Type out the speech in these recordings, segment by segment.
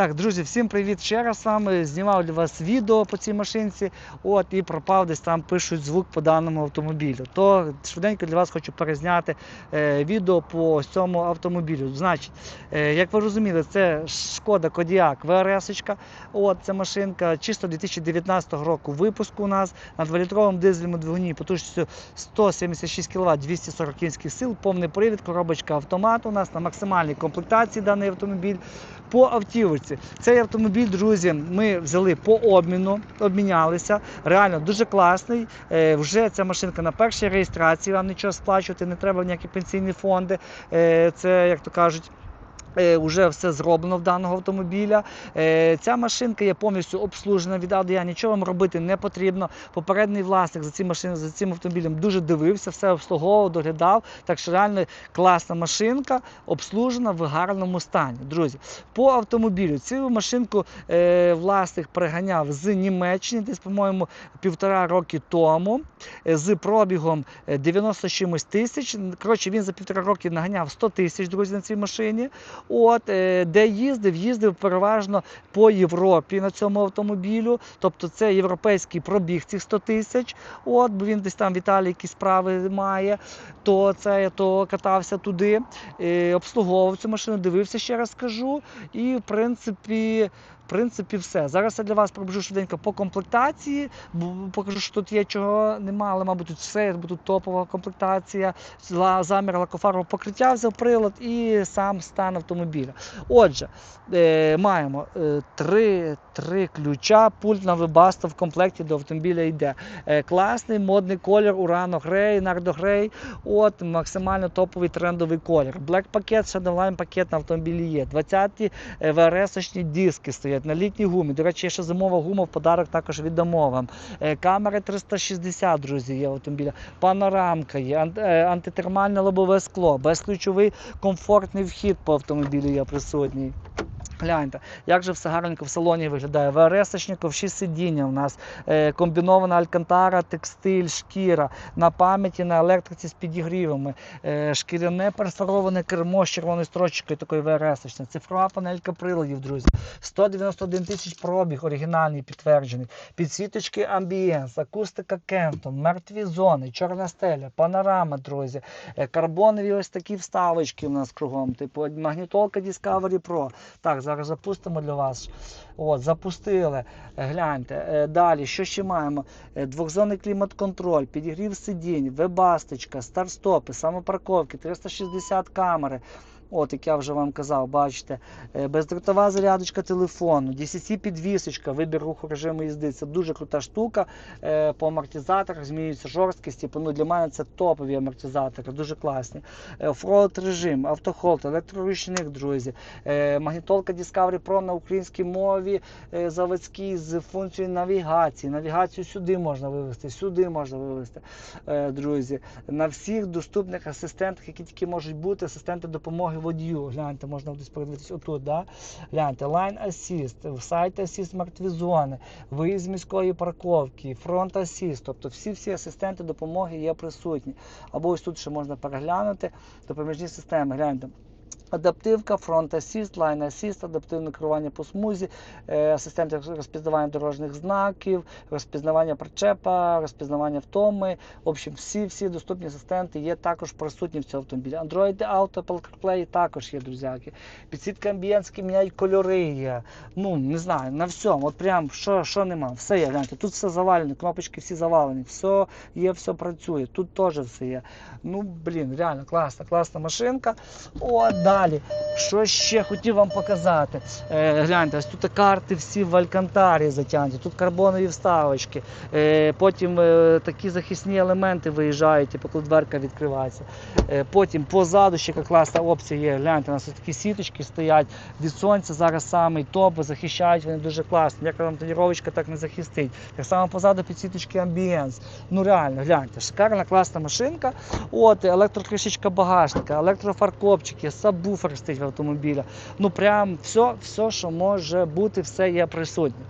Так, друзі, всім привіт ще раз вами. Знімав для вас відео по цій машинці. От і пропав десь там пишуть звук по даному автомобілю. То швиденько для вас хочу перезняти е, відео по цьому автомобілю. Значить, е, як ви розуміли, це шкода Кодіак ВРС. От ця машинка чисто 2019 року випуску у нас на 2-літровому дизельному двигуні потужністю 176 кВт, 240 кінських сил, повний привід, коробочка автомат у нас на максимальній комплектації даний автомобіль. По автівці. Цей автомобіль, друзі, ми взяли по обміну, обмінялися. Реально дуже класний. Е, вже ця машинка на першій реєстрації, вам нічого сплачувати, не треба ніякі пенсійні фонди. Е, це, як то кажуть. Вже все зроблено в даного автомобіля. Е, Ця машинка є повністю обслужена від А Я. Нічого вам робити не потрібно. Попередній власник за цим машин, за цим автомобілем дуже дивився, все обслуговував, доглядав. Так що реально класна машинка, обслужена в гарному стані. Друзі, по автомобілю цю машинку е, власник приганяв з Німеччини, десь, по-моєму, півтора роки тому, е, з пробігом е, 90 чимось тисяч. Коротше, він за півтора роки наганяв 100 тисяч, друзі, на цій машині. От, е, де їздив, їздив переважно по Європі на цьому автомобілю. Тобто це європейський пробіг цих 100 тисяч. От, бо він десь там в Італії якісь справи має, то це то катався туди, е, обслуговував цю машину, дивився, ще раз скажу. І в принципі. Принципі, все. Зараз я для вас пробіжу швиденько по комплектації, покажу, що тут є чого немає, але, мабуть, тут все, тут топова комплектація, замір лакофарбового покриття взяв прилад і сам стан автомобіля. Отже, е, маємо е, три, три ключа, пульт на вебасто в комплекті до автомобіля йде. Е, класний модний колір Урано Грей, Нардо Грей. От максимально топовий трендовий колір. Black пакет, Shadowline пакет на автомобілі є. 20-ті ВРС-очні диски стоять на літній гумі. До речі, ще зимова гума в подарок також віддамо вам. Е, Камери 360, друзі, є автомобіля. Панорамка є, е, антитермальне лобове скло, безключовий комфортний вхід по автомобілю є присутній. Гляньте, як же все гарненько в салоні виглядає. ВРС-очник, всі сидіння у нас е, комбінована алькантара, текстиль, шкіра, на пам'яті, на електриці з підігрівами, е, шкіряне перфороване кермо з червоною строчкою такої ВРС-очне, цифрова панелька приладів, друзі. 191 тисяч пробіг, оригінальний підтверджений. Підсвіточки амбієнс, акустика Кентон, мертві зони, чорна стеля, панорама, друзі. Е, Карбонові ось такі вставочки у нас кругом. Типу магнітолка Discovery Pro. Так, зараз запустимо для вас. От, запустили. Гляньте. Е, Далі, що ще маємо? Е, Двохзонний клімат-контроль, підігрів сидінь, вебасточка, старт-стопи, самопарковки, 360 камери. От, як я вже вам казав, бачите, Е, бездротова зарядочка телефону, DCC підвісочка, вибір руху режиму їзди. Це дуже крута штука. Е, По амортизаторах змінюється жорсткість. Типу, ну, для мене це топові амортизатори, дуже класні. Е, Оффроуд режим, автохолд, електроручник, друзі. Магнітолка Discovery Pro на українській мові заводській з функцією навігації. Навігацію сюди можна вивести, сюди можна вивести, друзі. На всіх доступних асистентах, які тільки можуть бути, асистенти допомоги водію. Гляньте, можна десь подивитись отут. Да? Гляньте, Line Assist, сайт Assist мертві зони, виїзд з міської парковки, фронт Assist. Тобто всі-всі асистенти допомоги є присутні. Або ось тут ще можна переглянути допоміжні системи. Гляньте. Адаптивка, фронт асіст, лайн асіст, адаптивне керування по смузі, е, асистент розпізнавання дорожніх знаків, розпізнавання причепа, розпізнавання втоми. В общем, всі всі доступні асистенти є також присутні в цьому автомобілі. Android Auto, Apple CarPlay також є, друзяки. Підсвітка амбієнтські міняють кольори є. Ну, не знаю, на всьому. От прям що, що нема. Все є. Гляньте, тут все завалено, кнопочки всі завалені, все є, все працює. Тут теж все є. Ну, блін, реально класна, класна машинка. О, далі. Що ще хотів вам показати? Е, гляньте, ось тут карти всі в алькантарі затягнуті, тут карбонові вставочки. Е, потім е, такі захисні елементи виїжджають, типу, коли дверка відкривається. Е, потім позаду ще класна опція є. Гляньте, у нас ось такі сіточки стоять від сонця. Зараз самий топ, захищають вони дуже класно. Як вам тоніровочка так не захистить. Так само позаду підсіточки амбієнс. Ну реально, гляньте, шикарна класна машинка. От, електротрішечка багажника, електрофаркопчики, сабвуфер стоїть в автомобіля. Ну прям все, все, що може бути, все є присутнє.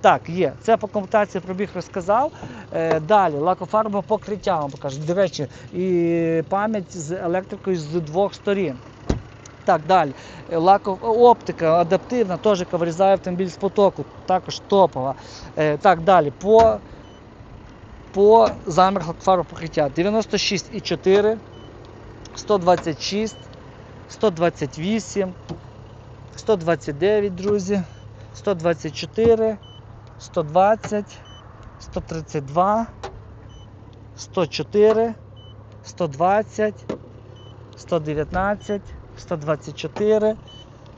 Так, є. Це по комплектації пробіг розказав. Е, далі, лакофарбове покриття вам покажу. До речі, і пам'ять з електрикою з двох сторін. Так, далі. Е, Лаков... оптика адаптивна, теж яка вирізає автомобіль з потоку, також топова. Е, так, далі. По, по замерхло фаропокриття 96,4, 126, 128, 129, друзі, 124, 120, 132, 104, 120, 119, 124,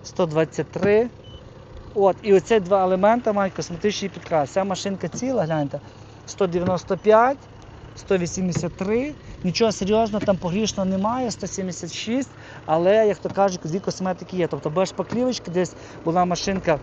123. От, і оці два елементи мають косметичний підкрас. Ця машинка ціла, гляньте, 195, 183. Нічого серйозного там погрішного немає, 176, але, як то кажуть, дві косметики є. Тобто без шпаклівочки десь була машинка.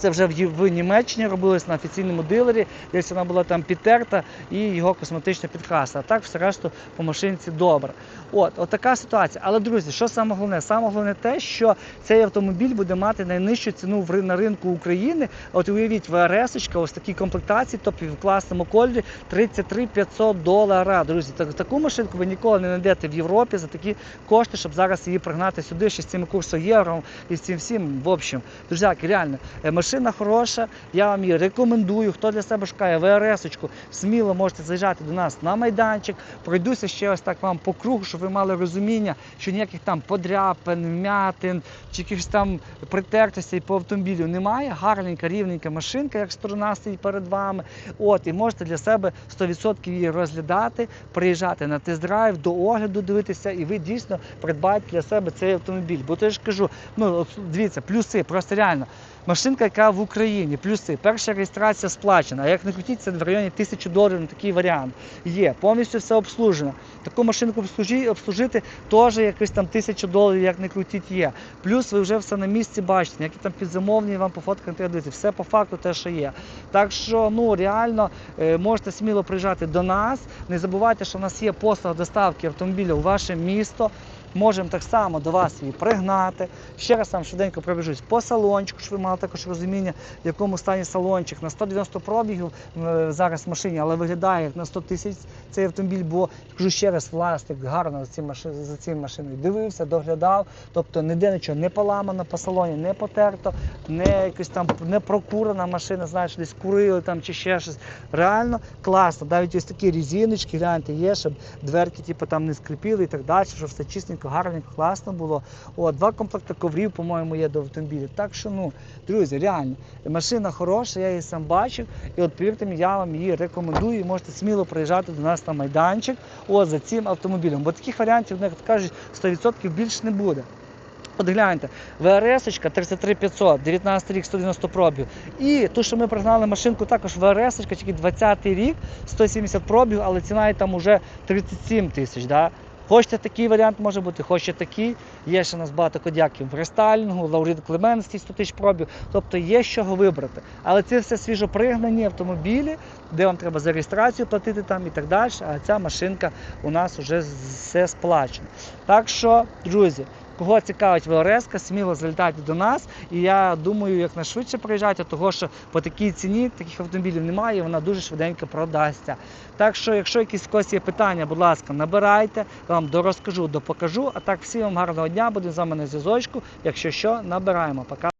Це вже в, Німеччині робилось на офіційному дилері, десь вона була там підтерта і його косметична підкраса. А так все решту по машинці добре. От, от така ситуація. Але друзі, що саме головне? Саме головне те, що цей автомобіль буде мати найнижчу ціну на ринку України. От уявіть, ВРС, ось такі комплектації, тобто в класному кольорі 33 500 долара. Друзі, так, таку машинку ви ніколи не знайдете в Європі за такі кошти, щоб зараз її пригнати сюди ще з цими курсом євро і з цим всім. В общем, друзяки, реально, е, машина хороша, я вам її рекомендую. Хто для себе шукає ВРС-очку, сміло можете заїжджати до нас на майданчик. Пройдуся ще ось так вам по кругу, щоб ви мали розуміння, що ніяких там подряпин, вмятин чи якихось там притертостей по автомобілю немає. Гарненька, рівненька машинка, як сторона стоїть перед вами. От, і можете для себе 100% її розглядати, приїжджати на тест-драйв, до огляду дивитися, і ви дійсно придбаєте для себе цей автомобіль. Бо то я ж кажу, ну дивіться, плюси, просто реально. Машинка, яка в Україні, плюси. Перша реєстрація сплачена. А як не крутіть, це в районі тисячі доларів на такий варіант. Є, повністю все обслужено. Таку машинку обслужи- обслужити теж якось там тисячу доларів, як не крутіть, є. Плюс ви вже все на місці бачите, які там підзамовлені, вам по фоткам треба дивитися. Все по факту те, що є. Так що ну реально е, можете сміло приїжджати до нас. Не забувайте, що в нас є послуга доставки автомобіля у ваше місто. Можемо так само до вас її пригнати. Ще раз вам швиденько пробіжусь по салончику, щоб ви мали також розуміння, в якому стані салончик. На 190 пробігів е, зараз в машині, але виглядає як на 100 тисяч цей автомобіль, бо кажу ще раз, власник гарно за цим машин, за цим машиною дивився, доглядав. Тобто ніде нічого не поламано по салоні, не потерто, не якось там не прокурена машина, знаєш, десь курили там чи ще щось. Реально класно. Навіть ось такі різиночки, гляньте, є, щоб дверки типу, там не скрипіли і так далі, щоб все чистенько, гарненько, класно було. О, два комплекти коврів, по-моєму, є до автомобіля. Так що, ну, друзі, реально, машина хороша, я її сам бачив. І от повірте мені, я вам її рекомендую. І можете сміло приїжджати до нас на майданчик о, за цим автомобілем. Бо таких варіантів, як кажуть, 100% більше не буде. От гляньте, ВРС 33500, 19 рік, 190 пробів. І ту, що ми пригнали машинку, також ВРС, тільки 20 рік, 170 пробів, але ціна там уже 37 тисяч. Да? Хочете такий варіант може бути, хочете такий. Є ще у нас багато кодяків в рестайлінгу, Лаурін Клеменський 100 тисяч пробів. Тобто є з чого вибрати. Але це все свіжопригнані автомобілі, де вам треба за реєстрацію платити там і так далі. А ця машинка у нас вже все сплачена. Так що, друзі. Кого цікавить велореска, сміло залітайте до нас. І я думаю, як найшвидше приїжджайте, того що по такій ціні таких автомобілів немає, і вона дуже швиденько продасться. Так що, якщо якісь когось є питання, будь ласка, набирайте, вам дорозкажу, допокажу. А так, всім вам гарного дня, будемо з вами на зв'язочку. Якщо що, набираємо. Пока.